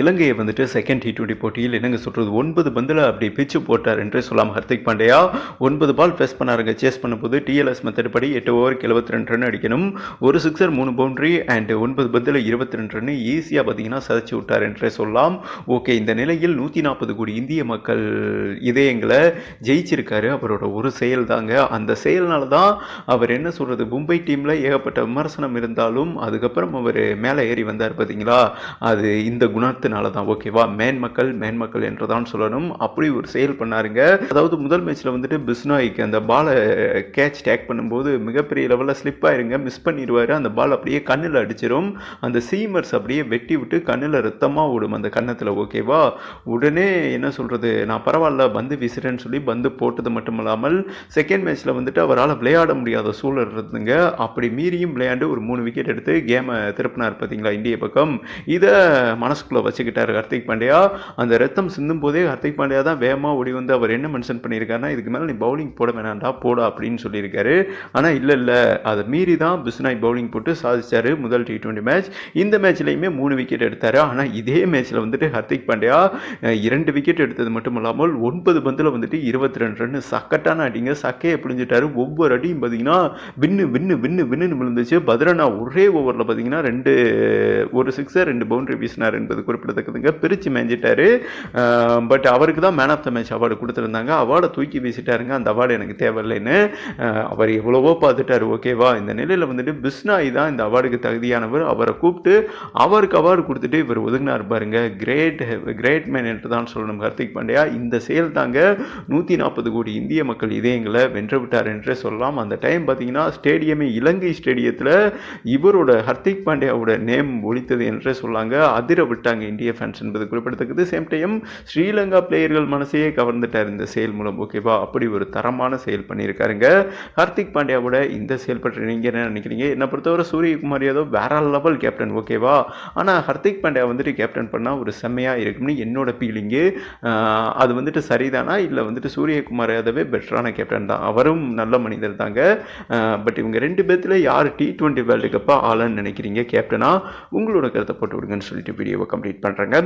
இலங்கையை வந்துட்டு second T twenty போட்டியில் என்னங்க சொல்றது ஒன்பது பந்தில் அப்படி பிச்சு போட்டார் என்று சொல்லாம் ஹர்திக் பாண்டியா. ஒன்பது பால் ஃபேஸ் பண்ணாருங்க. சேஸ் பண்ணும்போது டிஎல்எஸ் மெத்தட் படி எட்டு ஓவருக்கு எழுபத்தி ரெண்டு ரன் அடிக்கணும். ஒரு சிக்ஸர் மூணு பவுண்டரி அண்ட் ஒன்பது பந்தில் இருபத்தி ரெண்டு ரன் ஈஸியாக பார்த்தீங்கன்னா சதைச்சு விட்டார் என்றே சொல்லலாம் ஓகே இந்த நிலையில் நூற்றி நாற்பது கோடி இந்திய மக்கள் இதயங்களை ஜெயிச்சிருக்காரு. அவரோட ஒரு செயல் தாங்க அந்த செயல்னால தான் அவர் என்ன சொல்றது? மும்பை டீமில் ஏகப்பட்ட விமர்சனம் இருந்தாலும் அதுக்கப்புறம் அவர் மேலே ஏறி வந்தார் பார்த்தீங்களா அது இந்த குணத்தினால தான் ஓகேவா? மேன் மக்கள் மேன் மக்கள் என்று தான் சொல்லணும். அப்படி ஒரு செயல் பண்ணாருங்க. அதாவது முதல் மேட்ச்சில் வந்துட்டு பிஸ்னாய்க்கு அந்த பாலை கேட்ச் டேக் பண்ணும்போது மிகப்பெரிய லெவலில் ஸ்லிப் ஆயிருங்க. மிஸ் பண்ணிடுவார். அந்த பால் அப்படியே கண்ணில் அடிச்சிடும் அந்த சீமர்ஸ் அப்படியே வெட்டி விட்டு கண்ணில் ரத்தமாக ஓடும் அந்த கன்னத்தில். ஓகேவா? உடனே என்ன சொல்கிறது நான் பரவாயில்ல பந்து வீசுறேன்னு சொல்லி பந்து போட்டது மட்டும் இல்லாமல் செகண்ட் மேட்ச்சில் வந்துட்டு அவரால் விளையாட முடியாத சூழல் இருந்துங்க அப்படி மீறியும் விளையாண்டு ஒரு மூணு விக்கெட் எடுத்து கேமை திருப்பினார் பார்த்தீங்களா இந்திய பக்கம். இதை மனசுக்குள்ளே வச்சுக்கிட்டார் ஹர்திக் பாண்டியா. அந்த ரத்தம் சிந்தும் போதே ஹர்திக் பாண்டியா தான் வேகமாக ஓடி வந்து அவர் என்ன மென்ஷன் பண்ணியிருக்காருன்னா இதுக்கு மேலே நீ பவுலிங் போட வேணாண்டா போடா அப்படின்னு சொல்லியிருக்காரு. ஆனால் இல்லை இல்லை. அதை மீறி தான் பிஸ்னாய் பவுலிங் போட்டு சாதிச்சார் முதல் டி ட்வெண்ட்டி மேட்ச் இந்த மேட்ச்லையுமே மூணு விக்கெட் எடுத்தார். ஆனால் இதே மேட்ச்சில் வந்துட்டு ஹர்திக் பாண்டியா இரண்டு விக்கெட் எடுத்தது மட்டும் இல்லாமல் ஒன்பது பந்தில் வந்துட்டு இருபத்தி ரெண்டு ரன் சக்கட்டான அடிங்க. சக்கையை பிடிஞ்சிட்டாரு ஒவ்வொரு அடியும் பார்த்தீங்கன்னா வின்னு வின்னு வின்னு வின்னு விழுந்துச்சு. பத்ரனா ஒரே ஓவரில் பார்த்தீங்கன்னா ரெண்டு ஒரு சிக்ஸர் ரெண்டு பவுண்டரி வீசினார் என்பது குறிப்பிடத்தக்கதுங்க. பிரித்து மேஞ்சிட்டாரு. பட் அவருக்கு தான் man of the match award கொடுத்துருந்தாங்க. அவார்டை தூக்கி வீசிட்டாருங்க. அந்த அவார்டு எனக்கு தேவையில்லைன்னு அவர் எவ்வளவோ பார்த்துட்டாரு. ஓகேவா இந்த நிலையில் வந்துட்டு பிஸ்னாய் தான் இந்த அவார்டுக்கு தகுதியானவர். அவரை கூப்பிட்டு அவருக்கு அவார்டு கொடுத்துட்டு இவர் ஒதுங்கினார் பாருங்க. கிரேட் கிரேட் மேன் என்று தான் சொல்லணும். ஹர்திக் பாண்டியா இந்த செயல் தாங்க நூற்றி நாற்பது கோடி இந்திய மக்கள் இதயங்களை வென்று விட்டார் என்றே சொல்லலாம். அந்த டைம் பார்த்தீங்கன்னா ஸ்டேடியமே இலங்கை ஸ்டேடியத்தில் இவரோட ஹர்திக் பாண்டியாவோட நேம் ஒழித்தது என்றே சொல்லாங்க. அதிர விட்டாங்க இந்திய ஃபேன்ஸ் என்பது குறிப்பிடத்தக்கது. சேம் டைம் ஸ்ரீலங்கா பிளேயர்கள் மனசையே கவர்ந்துட்டார் இந்த செயல் மூலம். ஓகேவா அப்படி ஒரு தரமான செயல் பண்ணியிருக்காருங்க. ஹர்திக் பாண்டியாவோட இந்த செயல் பற்றி நீங்கள் என்ன நினைக்கிறீங்க? என்னை பொறுத்தவரை சூரியகுமார் ஏதோ வேற லெவல் கேப்டன் ஓகேவா ஆனால் ஹர்திக் பாண்டியா வந்துட்டு கேப்டன் பண்ணால் ஒரு செம்மையாக இருக்கும்னு என்னோட ஃபீலிங்கு அது வந்துட்டு சரிதானா? இல்லை வந்துட்டு சூரியகுமார் யாதவே பெட்டரான கேப்டன் தான்? அவரும் நல்ல மனிதர் தாங்க. பட் இவங்க ரெண்டு பேர்த்தில் யார் டி ட்வெண்ட்டி வேர்ல்டு கப்பாக ஆளுன்னு நினைக்கிறீங்க? கேப்டனா உங்களோட கருத்தை போட்டு விடுங்கன்னு சொல்லிட்டு வீடியோவை கம்ப்ளீட் பண்ணுறேங்க